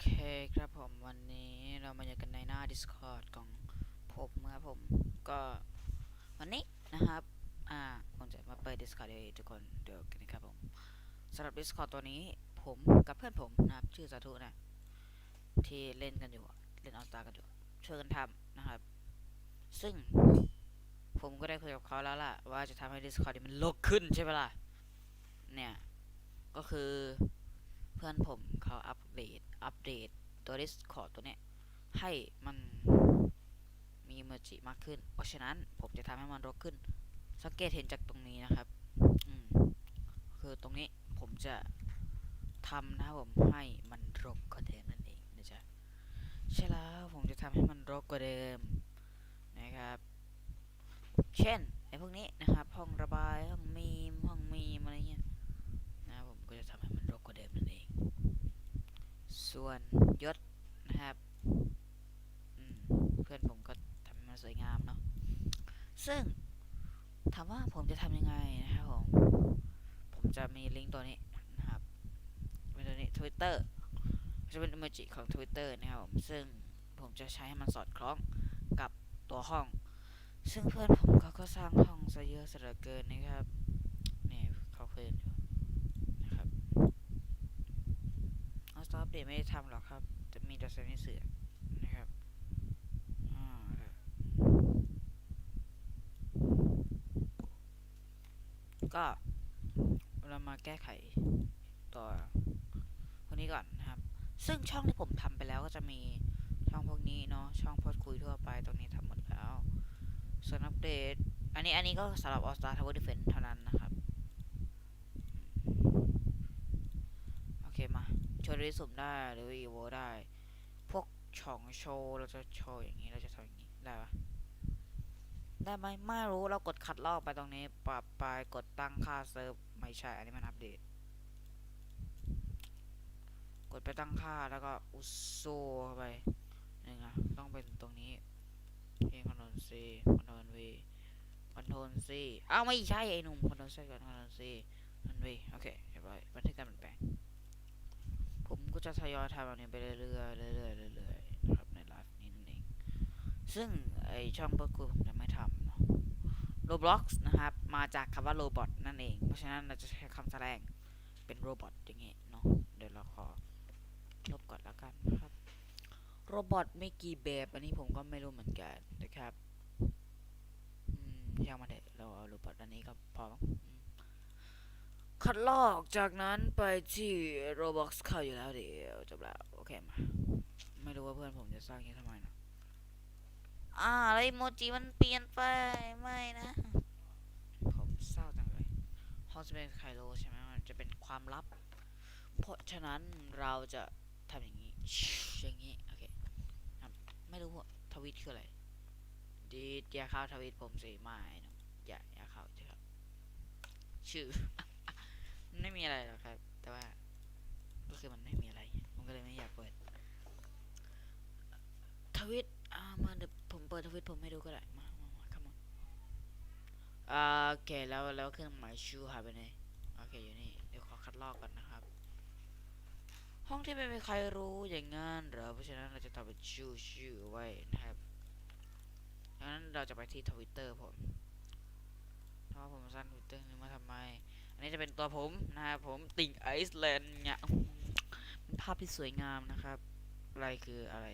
เคครับผมวันนี้เรามาอยู่กันในหน้า Discord ของผมครับผมก็วันนี้นะครับ อ่าผมจะมาเปิด Discord ให้ทุกคนดูกันนะครับผมสำหรับ Discord ตัวนี้ผมกับเพื่อนผมนะครับชื่อสาธุนะ ที่เล่นกันอยู่ เล่นออสตากันอยู่ช่วยกันทำนะครับ ซึ่งผมก็ได้คุยกับเขาแล้วล่ะ ว่าจะทำให้ Discord นี้มันลกขึ้นใช่ไหมล่ะเนี่ยก็คือ เพื่อนผมเขาอัปเดตอัปเดตตัว Discord ตัวเนี้ยให้มันมีเมจิมากขึ้น เพราะฉะนั้นผมจะทำให้มันรกขึ้น สังเกตเห็นจากตรงนี้นะครับอืมคือตรงนี้ผมจะทำนะครับผมให้มันรกกว่าเดิมนั่นเองนะจ๊ะใช่แล้วผมจะทำให้มันรกกว่าเดิมนะครับ เช่นไอ้พวกนี้นะครับ ห้องระบายห้องมีมห้องมีมอะไรเงี้ยนะครับผมก็จะทำให้มันรกกว่าเดิมนั่นเอง ส่วนยศนะครับเพื่อนผมก็ทำมันสวยงามเนาะซึ่งถามว่าผมจะทำยังไงนะครับผมผมจะมีลิงก์ตัวนี้นะครับเป็นตัวนี้ Twitter จะเป็น emoji ของ Twitter นะครับผมซึ่งผมจะใช้ให้มันสอดคล้องกับตัวห้อง ซึ่งเพื่อนผมเขาก็สร้างห้องซะเยอะซะเหลือเกินนะครับเนี่ยเขาเพื่อนอยู่นะครับเอาส ต็อปเดตไม่ได้ทำหรอกครับ จะมีแต่เซนเสือนะครับก็เรามาแก้ไขตัวพวกนี้ก่อนนะครับ ซึ่งช่องที่ผมทำไปแล้วก็จะมีช่องพวกนี้เนาะช่องพูดคุยทั่วไปตรงนี้ทำหมดแล้วส่วนอัปเดตอันนี้อันนี้ก็สำหรับ All Star Tower Defense เท่านั้นนะครับ โอเคมา รีสุ่มได้หรืออีโวได้ พวกช่องโชว์เราจะโชว์อย่างนี้เราจะทำอย่างนี้ได้ปะได้ไหมไม่รู้เรากดคัดลอกไปตรงนี้ปรับไปกดตั้งค่าเซิร์ฟไม่ใช่อันนี้มันอัปเดต กดไปตั้งค่าแล้วก็อุสโซเข้าไปหนึ่งอะต้องเป็นตรงนี้เพลงคอนโทรลซีคอนโทรลวีคอนโทรลซีอ้าวไม่ใช่ไอ้หนุ่มคอนโทรลซีก่อนคอนโทรลซีคอนวีโอเคเรียบร้อยบันทึกการเปลี่ยน จะทยอยทำแบบนี้ไปเรื่อยๆเรื่อยๆเรื่อยๆนะครับในไลฟ์นี้นั่นเอง ซึ่งไอช่องเบอร์กูผมจะไม่ทำเนาะ Roblox นะครับ มาจากคำว่าโรบอทนั่นเอง เพราะฉะนั้นเราจะใช้คำแสดงเป็นโรบอทอย่างงี้เนาะ เดี๋ยวเราขอลบก่อนแล้วกันนะครับ โรบอทไม่กี่แบบอันนี้ผมก็ไม่รู้เหมือนกันนะครับ อืมช่างมันเถอะเราเอาโรบอทอันนี้ก็พอมั้ง คัดลอกจากนั้นไปที่ Roblox เข้าอยู่แล้วเดี๋ยวจบแล้ว โอเคมา ไม่รู้ว่าเพื่อนผมจะสร้างอย่างนี้ทำไมนะอ่าอะไรโมจิมันเปลี่ยนไป ไม่นะ ผมเศร้าจังเลยฮอสเป็นไคโลใช่ไหมมันจะเป็นความลับ เพราะฉะนั้นเราจะทำอย่างนี้ อย่างนี้ โอเคครับไม่รู้ว่าทวิตคืออะไร ดีดอย่าเข้าทวิตผมสิไม่นะอย่าอย่าเข้าเถอะครับชื่อ ไม่มีอะไรหรอกครับ แต่ว่า ก็คือมันไม่มีอะไร ผมก็เลยไม่อยากเปิด ทวิตอ่ามาเดี๋ยวผมเปิดทวิตผมให้ดูก็ได้ มามามา come on อ่าโอเคแล้วแล้วเครื่องหมายชูหายไปไหนโอเคอยู่นี่ เดี๋ยวขอคัดลอกก่อนนะครับ ห้องที่ไม่มีใครรู้อย่างงั้นเหรอเพราะฉะนั้นเราจะทำเป็นชื่อชื่อไว้นะครับดังนั้นเราจะไปที่ทวิตเตอร์ผมเพราะผมสร้างทวิตเตอร์นี้มาทำไม นี้จะเป็นตัวผมนะครับผมติ่งไอซ์แลนด์เนี่ยเป็นภาพที่สวยงามนะครับ อะไรคืออะไร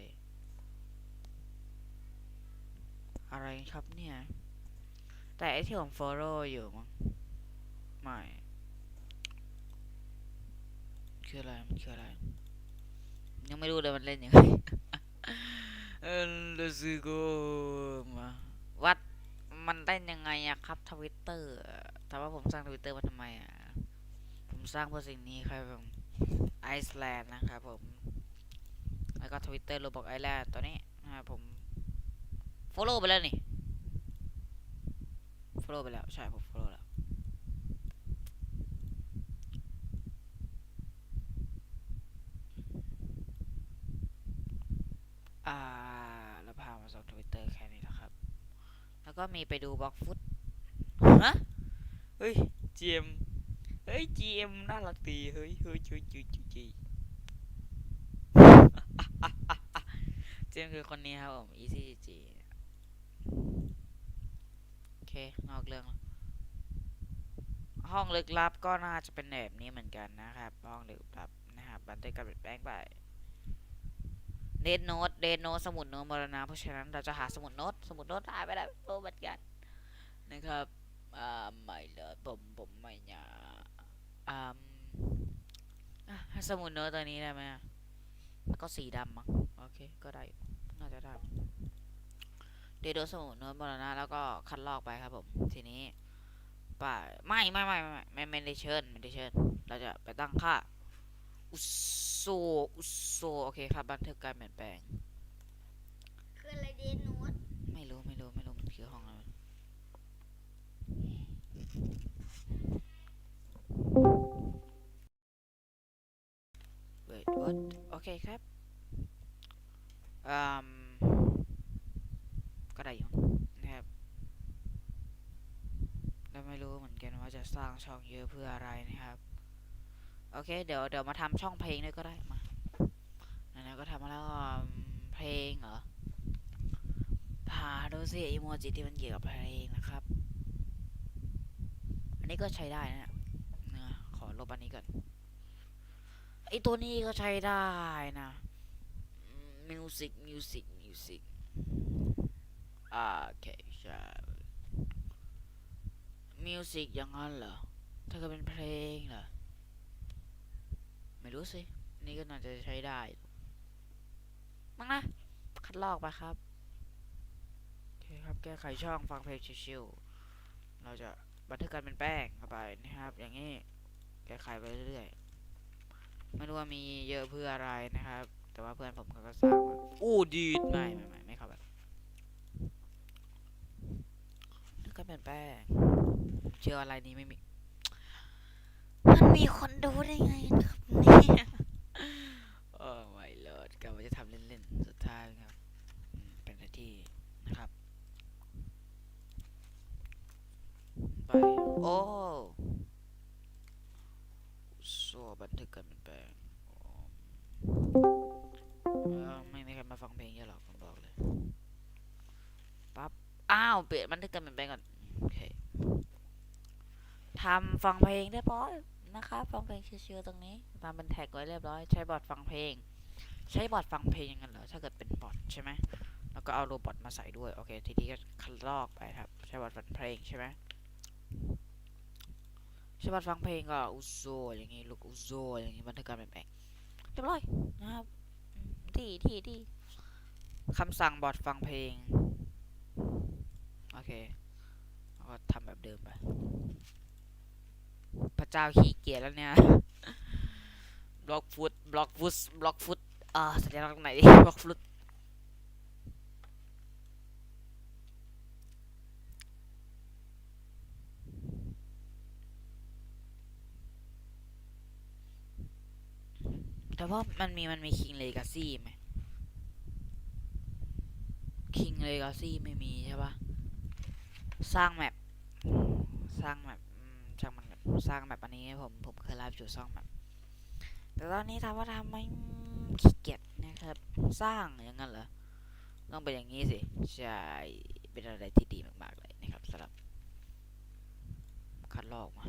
อะไรครับเนี่ย แต่ไอที่ผม follow อยู่มั้งไม่ คืออะไร มันคืออะไร ยังไม่รู้เลยมันเล่นยังไงเออลูซิโกมาวัดมันเล่นยังไงอะครับทวิตเตอร์ ถามว่าผมสร้างทวิตเตอร์มาทำไมอะ ผมสร้างเพื่อสิ่งนี้ครับผมไอซ์แลนด์นะครับผม แล้วก็ทวิตเตอร์โรบอกไอแลนด์ตัวนี้นะครับผม follow ไปแล้วนี่ follow ไปแล้ว ใช่ ผม follow แล้ว อ่า แล้วพามาส่องทวิตเตอร์แค่นี้นะครับ แล้วก็มีไปดูบล็อกฟุตฮะ เฮ้ย GM เฮ้ย GM น่ารักดีเฮ้ยเฮ้ยเฮ้ยเฮ้ยเฮ้ยนคือคนนี้ครับผม easy g โอเคนอกเรื่องแล้วห้องลึกลับก็น่าจะเป็นแบบนี้เหมือนกันนะครับ ห้องลึกลับนะครับบันทึกการเปลี่ยนแปลงไปเดนโนตเดนโนสมุดโนมรณะเพราะฉะนั้นเราจะหาสมุดโน้ตสมุดโน้ตหายไปแล้วโอ้บัดกันนะครับ อ่าไม่เลยผมผมไม่อยากอ่าอะให้สมุดโน้ตตัวนี้ได้ไหมอะก็สีดำมั้งโอเคก็ได้อยู่น่าจะได้เดนโนตสมุดโน้ตมรณะแล้วก็คัดลอกไปครับผมทีนี้ป่าไม่ไม่ไม่ไม่ไม่ไม่ได้เชิญไม่ได้เชิญ เราจะไปตั้งค่าอุสโซอุสโซโอเคครับบันทึกการเปลี่ยนแปลงคืออะไรเดนโนตไม่รู้ไม่รู้ไม่รู้มันคือห้องอะไร Wait what โอเคครับอืมก็ได้อยู่นะครับเราไม่รู้เหมือนกันว่าจะสร้างช่องเยอะเพื่ออะไรนะครับ โอเค เดี๋ยวเดี๋ยวมาทำช่องเพลงด้วยก็ได้มาไหนๆก็ทำมาแล้วเพลงเหรอหาดูสิอีโมจิที่มันเกี่ยวกับเพลงนะครับ นี้ก็ใช้ได้นะนี่ยขอลบอันนี้ก่อนไอตัวนี้ก็ใช้ได้นะมิวสิกมิวสิกมิวสิกอ่าโอเคใช่มิวสิกอย่างนั้นเหรอถ้าเกิดเป็นเพลงเหรอไม่รู้สินี่ก็น่าจะใช้ได้มั้งนะคัดลอกไปครับโอเคครับแก้ไขช่องฟังเพลงชิวๆเราจะ บันทึกการเป็นแป้งเข้าไปนะครับ อย่างนี้แก้ไขไปเรื่อยๆไม่รู้ว่ามีเยอะเพื่ออะไรนะครับ แต่ว่าเพื่อนผมเขาก็สร้างมาอู้ดีดไม่ไม่ไม่ไม่เข้าไปบันทึกการเป็นแป้งเชื่ออะไรนี้ไม่มี มันมีคนดูได้ไงครับเนี่ยโอ้ไม่เลิศกะว่าจะทำเล่นๆสุดท้ายครับอืมเป็นหน้าที่นะครับ ไป โอ้โซ่บันทึกกันเป็นแปลงไม่มีใครมาฟังเพลงเยอะหรอกผมบอกเลยปั๊บ อ้าว เปลี่ยนบันทึกกันเป็นแปลงก่อน โอเคทำฟังเพลงเรียบร้อยนะครับฟังเพลงเชิวๆตรงนี้ทำเป็นแท็กไว้เรียบร้อย ใช้บอร์ดฟังเพลง ใช้บอร์ดฟังเพลงอย่างนั้นเหรอ ถ้าเกิดเป็นบอร์ดใช่ไหมแล้วก็เอาโรบอทมาใส่ด้วย โอเค ทีนี้ก็คัดลอกไปครับ ใช้บอร์ดฟังเพลงใช่ไหม ใช้บอร์ดฟังเพลงก็อุโซอย่างงี้ลูกอุโซอย่างงี้บันทึกการเปลี่ยนแปลงเรียบร้อยนะครับดีดีดีคำสั่งบอร์ดฟังเพลง โอเคก็ทำแบบเดิมไป พระเจ้าขี้เกียจแล้วเนี่ย บล็อกฟุตบล็อกฟุตบล็อกฟุตอ่าสัญลักษณ์ไหนดิบล็อกฟุต แต่ว่ามันมีมันมี King Legacy ไหม King Legacy ไม่มีใช่ปะสร้างแมปสร้างแมปอืมช่างมันสร้างแมปอันนี้ผมผมเคยไลฟ์อยู่สร้างแมปแต่ตอนนี้ถามว่าทำไมอืมขี้เกียจนะครับ สร้างอย่างนั้นเหรอต้องเป็นอย่างนี้สิใช่เป็นอะไรที่ดีมากๆเลยนะครับสำหรับคัดลอกมา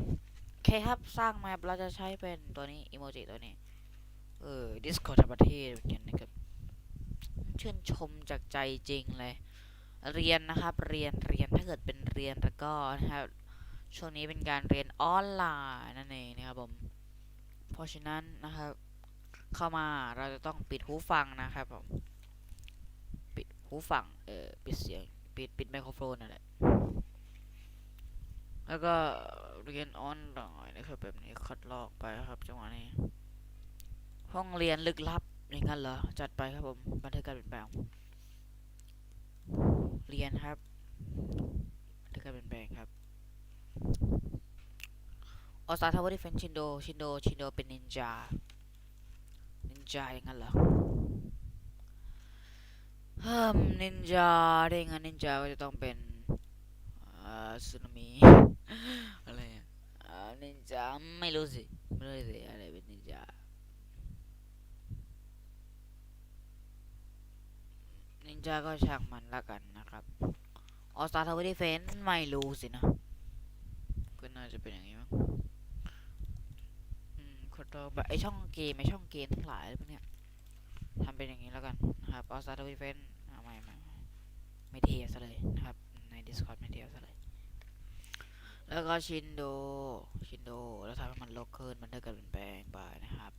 โอเคครับสร้างแมปเราจะใช้เป็นตัวนี้อีโมจิตัวนี้ เออ Discord ธรรมเทศเหมือนกันนะครับชื่นชมจากใจจริงเลย เรียนนะครับ เรียน เรียน ถ้าเกิดเป็นเรียนแล้วก็นะครับ ช่วงนี้เป็นการเรียนออนไลน์นั่นเองนะครับผม เพราะฉะนั้นนะครับ เข้ามาเราจะต้องปิดหูฟังนะครับผม ปิดหูฟัง เออปิดเสียง ปิด ปิดไมโครโฟนนั่นแหละ แล้วก็เรียนออนไลน์นะครับแบบนี้คัดลอกไปครับจังหวะนี้ ห้องเรียนลึกลับอย่างนั้นเหรอ จัดไปครับผมบันทึกการเปลี่ยนแปลง เรียนครับบันทึกการเปลี่ยนแปลงครับออสตาทาวเวอร์ดิเฟนชินโด ชินโด ชินโด เป็นนินจา นินจาอย่างนั้นเหรอฮิมนินจาได้งั้นนินจาก็จะต้องเป็นสึนามิอะไรอะนินจาไม่รู้สิ ไม่รู้สิ อะไรเป็นนินจาินจะก็ช่างมันละกันนะครับออสตาทาวเวอร์ดิเฟนไม่รู้สินะก็น่าจะเป็นอย่างนี้มั้งอืมคนเราแบบไอช่องเกมไอช่องเกมทั้งหลายพวกเนี้ยทำเป็นอย่างนี้แล้วกันนะครับออสตาทาวเวอร์ดิเฟนไม่ไม่ไม่ไม่เทียซะเลยนะครับ ใน Discord ไม่เทียซะเลย แล้วก็ชินโด ชินโด แล้วทำให้มันลกขึ้นมันได้การเปลี่ยนแปลงไปนะครับ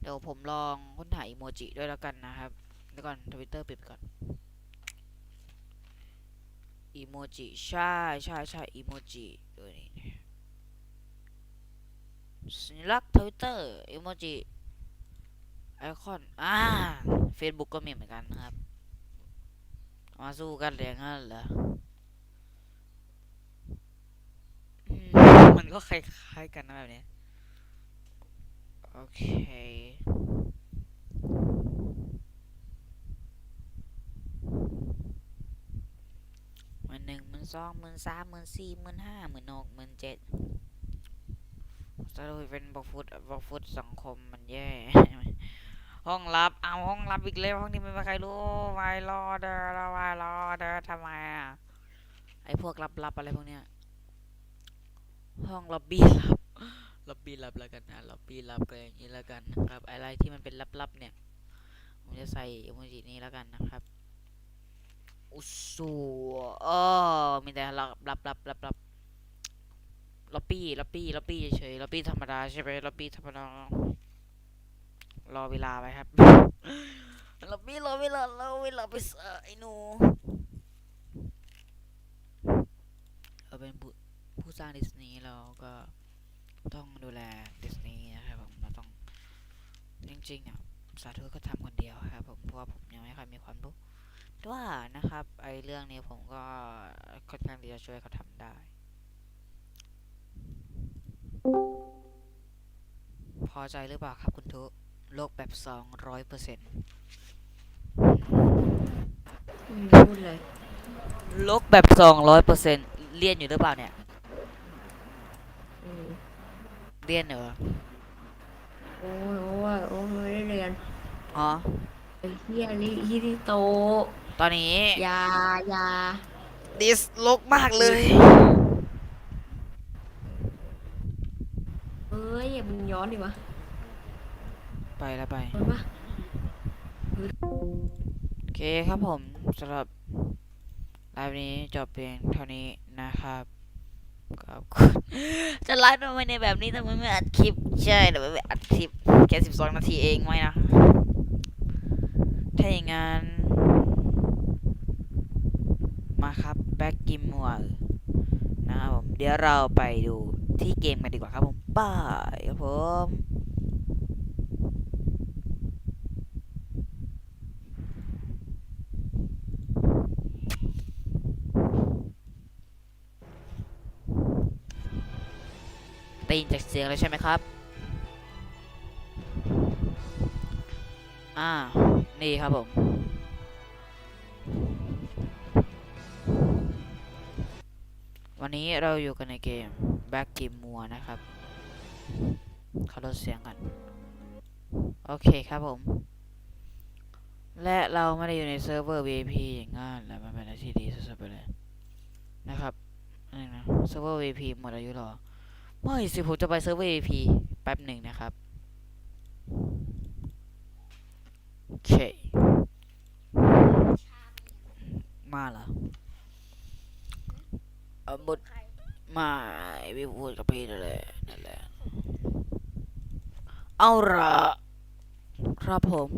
เดี๋ยวผมลองค้นหาอีโมจิด้วยแล้วกันนะครับ เดี๋ยวก่อนทวิตเตอร์ปิดก่อนอีโมจิใช่ใช่ใช่อีโมจิตัวนี้สัญลักษณ์ทวิตเตอร์อีโมจิไอคอนอ่า Facebook ก็มีเหมือนกันนะครับ มาสู้กันเลยงั้นเหรอมันก็คล้ายๆกันนะแบบนี้ โอเค หมื่นหนึ่งหมื่นสองหมื่นสามหมื่นสี่หมื่นห้าหมื่นหกหมื่นเจ็ดสรุปเป็นบล็อกฟุตบล็อกฟุตสังคมมันแย่ ห้องลับ เอาห้องลับอีกแล้วห้องนี้ไม่มีใครรู้ไวรอเดอร์ไวรอเดอร์ทำไมอะ ไอพวกลับๆอะไรพวกเนี้ย ห้องล็อบบี้ลับ ล็อบบี้ลับแล้วกันนะ ล็อบบี้ลับก็อย่างนี้แล้วกันนะครับ อะไรที่มันเป็นลับๆเนี่ย ผมจะใส่โมจินี้แล้วกันนะครับ อุสูเออมีแต่รับรับรับรับรับล็อบบี้ล็อบบี้ล็อบบี้เฉยล็อบบี้ธรรมดาใช่ไหมล็อบบี้ธรรมดารอเวลาไปครับล็อบบี้รอเวลารอเวลาไปเสิร์ฟไอ้หนูเราเป็นผู้ผู้สร้างดิสนีย์เราก็ต้องดูแลดิสนีย์นะครับผมเราต้องจริงๆอะสาธุก็ทำคนเดียวครับผมเพราะว่าผมยังไม่ค่อยมีความรู้ ว่านะครับไอเรื่องนี้ผมก็ค่อนข้างที่จะช่วยเขาทำได้ พอใจหรือเปล่าครับคุณทุโลกแบบสองร้อยเปอร์เซ็นต์อืมพูดเลยโลกแบบสองร้อยเปอร์เซ็นต์เรียนอยู่หรือเปล่าเนี่ยอืมเรียนเหรอโอ้ยโอ้ยโอ้ยไม่ได้เรียนอ๋อไอ้เฮียลิฮิริโต ตอนนี้ยายาดิสโลกมากเลย เอ้ยอย่ามึงย้อนดิวะไปแล้วไป ย้อนปะโอเคครับผมสำหรับไลฟ์นี้จบเพียงเท่านี้นะครับขอบคุณจะไลฟ์ทำไมในแบบนี้ทำไมไม่อัดคลิป ใช่แต่ไม่อัดคลิปแค่สิบสองนาทีเองไม่นะ ถ้าอย่างงั้น มาครับแบ็กกิมมัวนะครับผมเดี๋ยวเราไปดูที่เกมกันดีกว่าครับผมบายครับผมได้ยินจากเสียงแล้วใช่ไหมครับ อ่า นี่ครับผม วันนี้เราอยู่กันในเกม Back Game m o r นะครับเขาลดเสียงกัน โอเคครับผม และเราไม่ได้อยู่ในเซิร์ฟเวอร์ VIP อย่างงั้นแหละมันเป็นอะไรที่ดีสุดๆไปเลยนะครับนี่นะเซิร์ฟเวอร์ VIP หมดอายุหรอไม่สิผมจะไปเซิร์ฟเวอร์ AP แป๊บหนึ่งนะครับโอเคมาเหรอ เอาบทใครมาไม่พูดกับพี่นั่นแหละนั่นแหละเอาละครับผม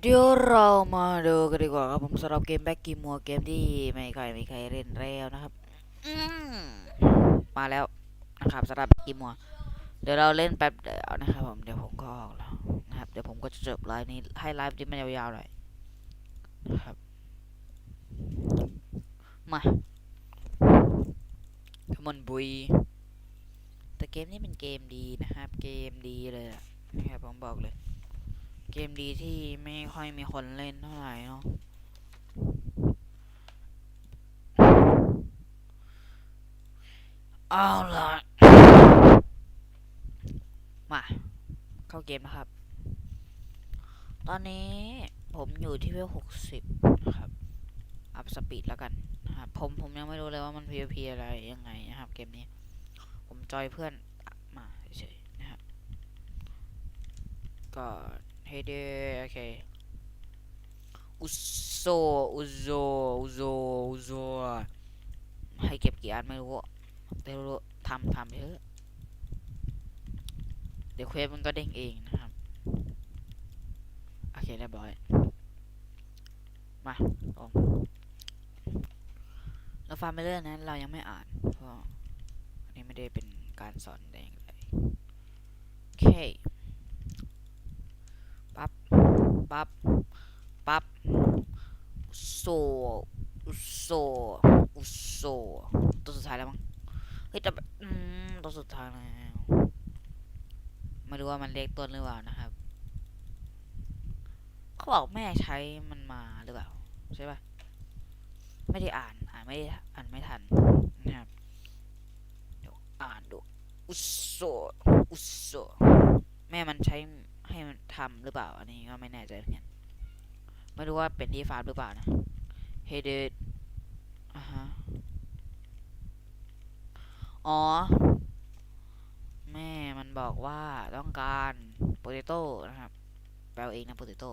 เดี๋ยวเรามาดูกันดีกว่าครับผมสำหรับเกมแบ็กกิมัวเกมที่ไม่ค่อยมีใครเล่นแล้วนะครับมาแล้วนะครับสำหรับกีมัวเดี๋ยวเราเล่นแป๊บเดียวนะครับผมเดี๋ยวผมก็ออกแล้วนะครับเดี๋ยวผมก็จะจบไลฟ์นี้ให้ไลฟ์ที่มันยาวๆหน่อยนะครับมา ขมอนบุยแต่เกมนี้เป็นเกมดีนะครับ เกมดีเลยนะครับผมบอกเลย เกมดีที่ไม่ค่อยมีคนเล่นเท่าไหร่เนาะเอาล่ะมา เข้าเกมนะครับ ตอนนี้ผมอยู่ที่เวลหกสิบนะครับ อัพสปีดแล้วกันนะครับผมผมยังไม่รู้เลยว่ามัน PVP อะไรยังไงนะครับ เกมนี้ ผมจอยเพื่อนมาเฉยๆนะครับก็เฮเดโอเคอุโซอุโซอุโซอุโซให้เก็บกี่อันไม่รู้แต่รู้ทำทำเถอะเดี๋ยวเควสมันก็เด้งเองนะครับโอเคเรียบร้อย มาลอง เราฟาร์มไปเรื่อยนะเรายังไม่อ่าน เพราะอันนี้ไม่ได้เป็นการสอนแต่อย่างไรโอเคปั๊บปั๊บปั๊บโซโซโซตัวสุดท้ายแล้วมั้งเฮ้ยแต่แบบอืมตัวสุดท้ายแล้วไม่รู้ว่ามันเล็กต้นหรือเปล่านะครับ เขาบอกแม่ใช้มันมาหรือเปล่า ใช่ปะ ไม่ได้อ่าน อ่านไม่อ่านไม่ทันนะครับเดี๋ยวอ่านดูอุโซอุโซแม่มันใช้ให้มันทำหรือเปล่า อันนี้ก็ไม่แน่ใจเหมือนกันไม่รู้ว่าเป็นที่ฟาร์มหรือเปล่านะเฮเดดอ่าฮะอ๋อ แม่มันบอกว่าต้องการโปเตโต้นะครับแปลเองนะโปเตโต้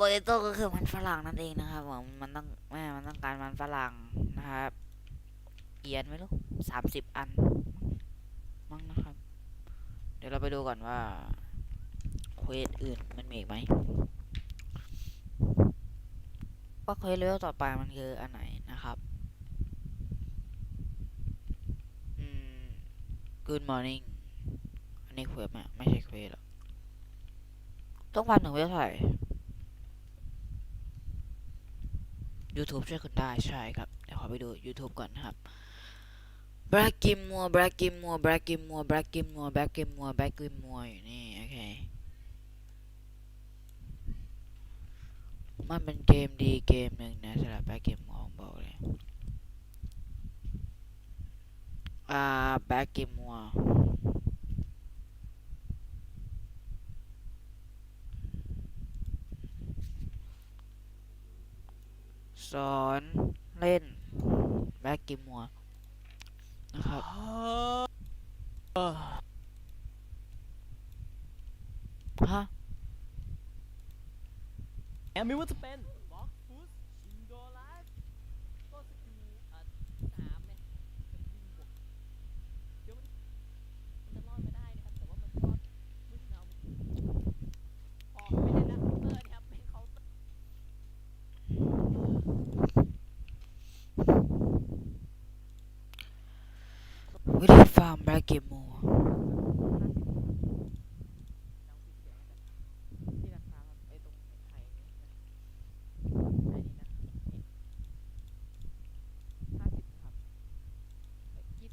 โปเตโต้ก็คือมันฝรั่งนั่นเองนะครับผมมันต้องแม่มันต้องการมันฝรั่งนะครับเอียนไม่รู้สามสิบอันมั้งนะครับ เดี๋ยวเราไปดูก่อนว่าเควสอื่นมันมีอีกไหมว่าเควสเลเวลต่อไปมันคืออันไหนนะครับ อืม Good morning อันนี้เควสไหมไม่ใช่เควสหรอกต้องพันถึงเวลเท่าไหร่ YouTube ช่วยคุณได้ใช่ครับ เดี๋ยวขอไปดู YouTube ก่อนนะครับ b r a c k i m o r e b r a c k i m o r e b r a c k i m o r e b r a c k i m o r e b r a c k i m o r e b r a c k i m o r e อยู่นี่ โอเค มันเป็นเกมดีเกมหนึ่งนะสำหรับ b r a c k i m o r e บอกเลย อ่า b r a c k i m o r e สอนเล่นแบ็กกิมัวนะครับฮะแอมไม่ว่าจะเป็นบล็อกฟูสชินโดไลฟ์ก็สกิลอะสามเนี่ยเป็นยิงบวกเดี๋ยวมันมันจะรอดมาได้นะครับ แต่ว่ามันรอดมืดเงาพอไม่ได้นะเคาน์เตอร์นะครับเป็นเคาน์เตอร์ วิธีฟาร์ม b r a c k i m o r e ที่ราคาไอ้ตรงไทยนี่นะไอ้นี่นะห้าสิบนะครับไอ้กิ๊บ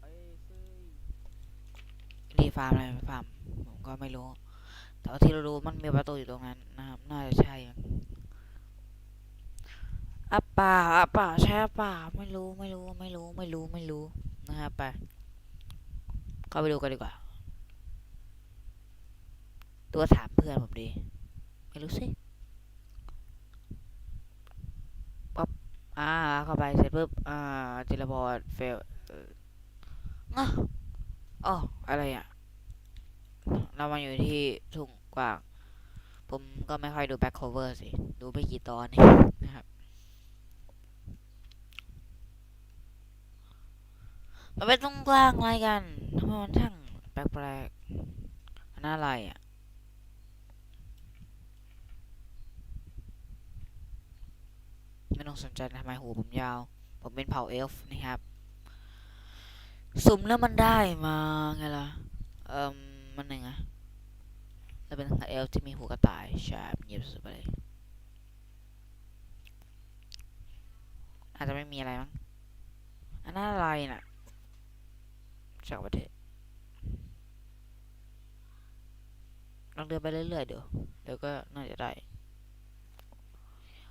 ไอ้ซื้อ วิธี ฟาร์มอะไรฟาร์มผมก็ไม่รู้ แต่ว่าที่เรารู้มันมีประตูอยู่ตรงนั้นนะครับ น่าจะใช่มั้งอะป่าอะป่าใช่อะป่าไม่รู้ไม่รู้ไม่รู้ไม่รู้ไม่รู้นะครับไปเข้าไปดูกันดีกว่า ตัวถามเพื่อนผมดี ไม่รู้สิปั๊บอ่าเข้าไปเสร็จปุ๊บอ่าเทเลพอร์ตเฟลอะอ๋ออะไรอะ เรามาอยู่ที่ทุ่งกว้าง ผมก็ไม่ค่อยดูแบ็คโคเวอร์สิ ดูไม่กี่ตอนนี่นะครับมันเป็นทุ่งกว้างอะไรกันทำไมมันช่างแปลกๆอันนั้นอะไรอะไม่ต้องสนใจทำไมหูผมยาว ผมเป็นเผ่าเอลฟ์นะครับ สุ่มแล้วมันได้มาไงล่ะเอ่ม มันหนึ่งอะแล้วเป็นเอลฟ์ที่มีหูกระต่ายใช่เงียบสุดไปเลยอาจจะไม่มีอะไรมั้งอันนั้นอะไรน่ะจากประเทศลองเดินไปเรื่อยๆเดี๋ยวเดี๋ยวก็น่าจะได้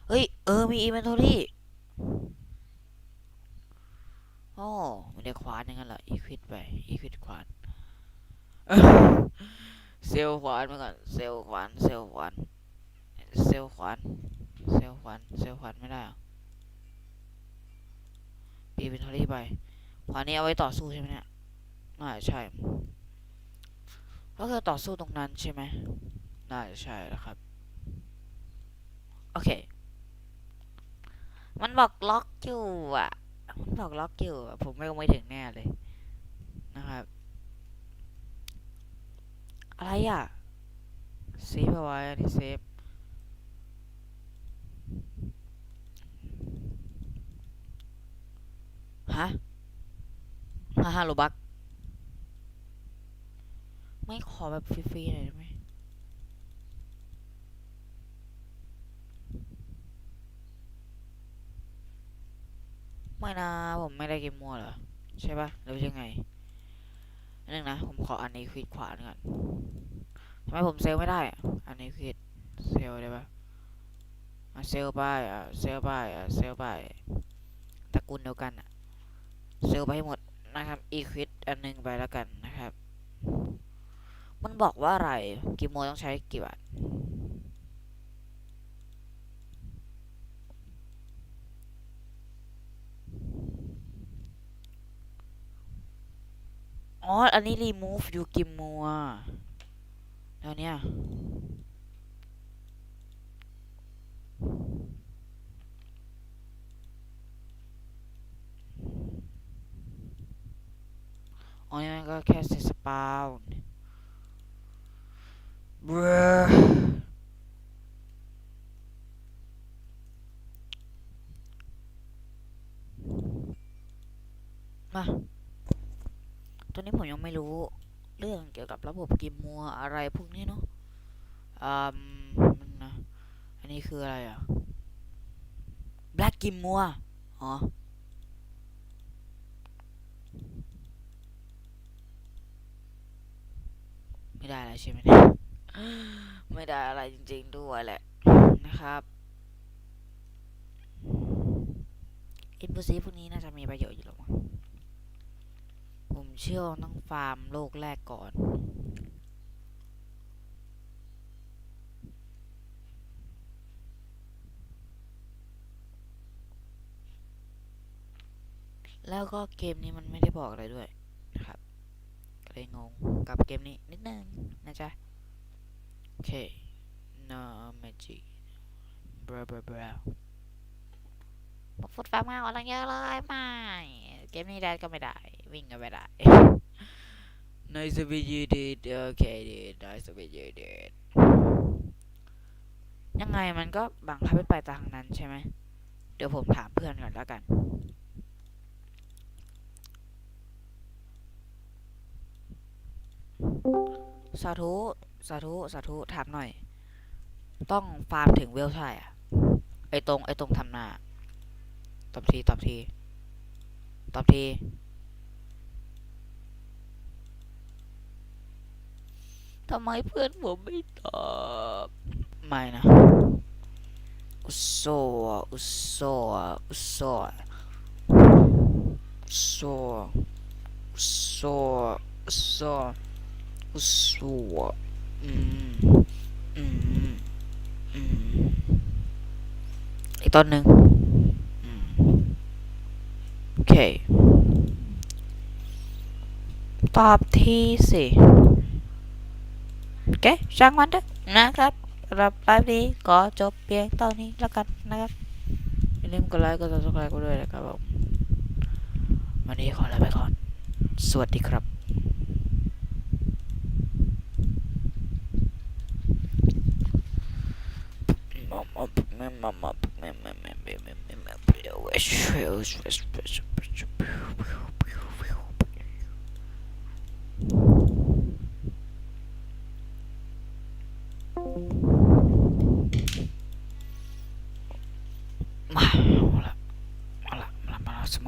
เฮ้ย เออ มีอินเวนทอรี่โอ้ไม่ได้ควานอย่างนั้นเหรออีควิดไปอีควิดควาน เซลขวานมาก่อนเซลขวานเซลขวานเซลขวานเซลขวานเซลขวานไม่ได้หรอปีเป็นทอรี่ไปขวานนี้เอาไว้ต่อสู้ใช่ไหมเนี่ยน่าจะใช่ก็คือต่อสู้ตรงนั้นใช่ไหมน่าจะใช่แล้วครับ โอเค มันบอกล็อกอยู่อะ มันบอกล็อกอยู่อะผมไม่ไม่ถึงแน่เลยนะครับ อะไรอะเซฟเอาไว้อันนี้เซฟฮะห้าห้าโลบัก ไม่ขอแบบฟรีๆหน่อยได้ไหมไม่นะ ผมไม่ได้เกมมัวเหรอ ใช่ปะหรือยังไง นนึงนะ ผมขออันนี้ควิดขวาหนึ่งก่อนทำไมผมเซลไม่ได้อะอันนี้ควิดเซลได้ปะมาเซลไปอะเซลไปอะเซลไปตระกูลเดียวกันอะเซลไปให้หมดนะครับอีควิดอันหนึงไปแล้วกันนะครับ มันบอกว่าอะไร กี่โมงต้องใช้กี่บาท อ๋อ อันนี้ remove อยู่กิมมัวแล้วเนี่ย อ๋อนี่มันก็แค่เซสปาวบรมา ตัวนี้ผมยังไม่รู้เรื่องเกี่ยวกับระบบกิมมัวอะไรพวกนี้เนาะอืมมันนะอันนี้คืออะไรอะ Black กิมมัวอ๋อไม่ได้อะไรใช่ไหมเนี่ยไม่ได้อะไรจริง ๆ ด้วยแหละนะครับอินพุซีพวกนี้น่าจะมีประโยชน์อยู่หรอมั้ง เชื่อว่าต้องฟาร์มโลกแรกก่อน แล้วก็เกมนี้มันไม่ได้บอกอะไรด้วยนะครับก็เลยงงกับเกมนี้นิดนึงนะจ๊ะ โอเค no magic บราบราบราบอก ฟุตฟามาอะไรเยอะเลยไม่เกมนี้ได้ก็ไม่ได้ วิ่งก็ไม่ได้ nice to meet you dude okay dude nice to meet you dude ยังไงมันก็บังคับให้ไปทางนั้นใช่ไหม เดี๋ยวผมถามเพื่อนก่อนแล้วกัน สาธุ สาธุ สาธุ ถามหน่อย ต้องฟาร์มถึงเวลเท่าไหร่อะไอตรง ไอตรงทำนา ตอบทีตอบทีตอบทีทำไมเพื่อนผมไม่ตอบไม่นะอุโซะอุโซะอุโซะอุโซะอุโซะอุโซะอุโซะอืมอืมอืมอีกต้นหนึ่งอืมโอเค ตอบทีสิโอเคช่างมันเถอะนะครับสำหรับไลฟ์นี้ก็จบเพียงเท่านี้แล้วกันนะครับอย่าลืมกดไลค์กด subscribe กันด้วยนะครับผมวันนี้ขอลาไปก่อน สวัสดีครับมาเอาละเอาละมามาสม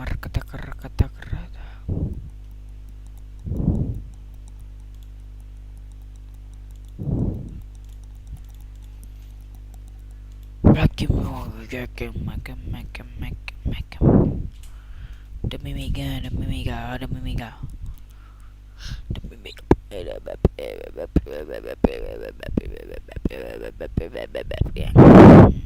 ารกตะกร Dami miga, dami miga, dami miga. Dami miga. Yeah.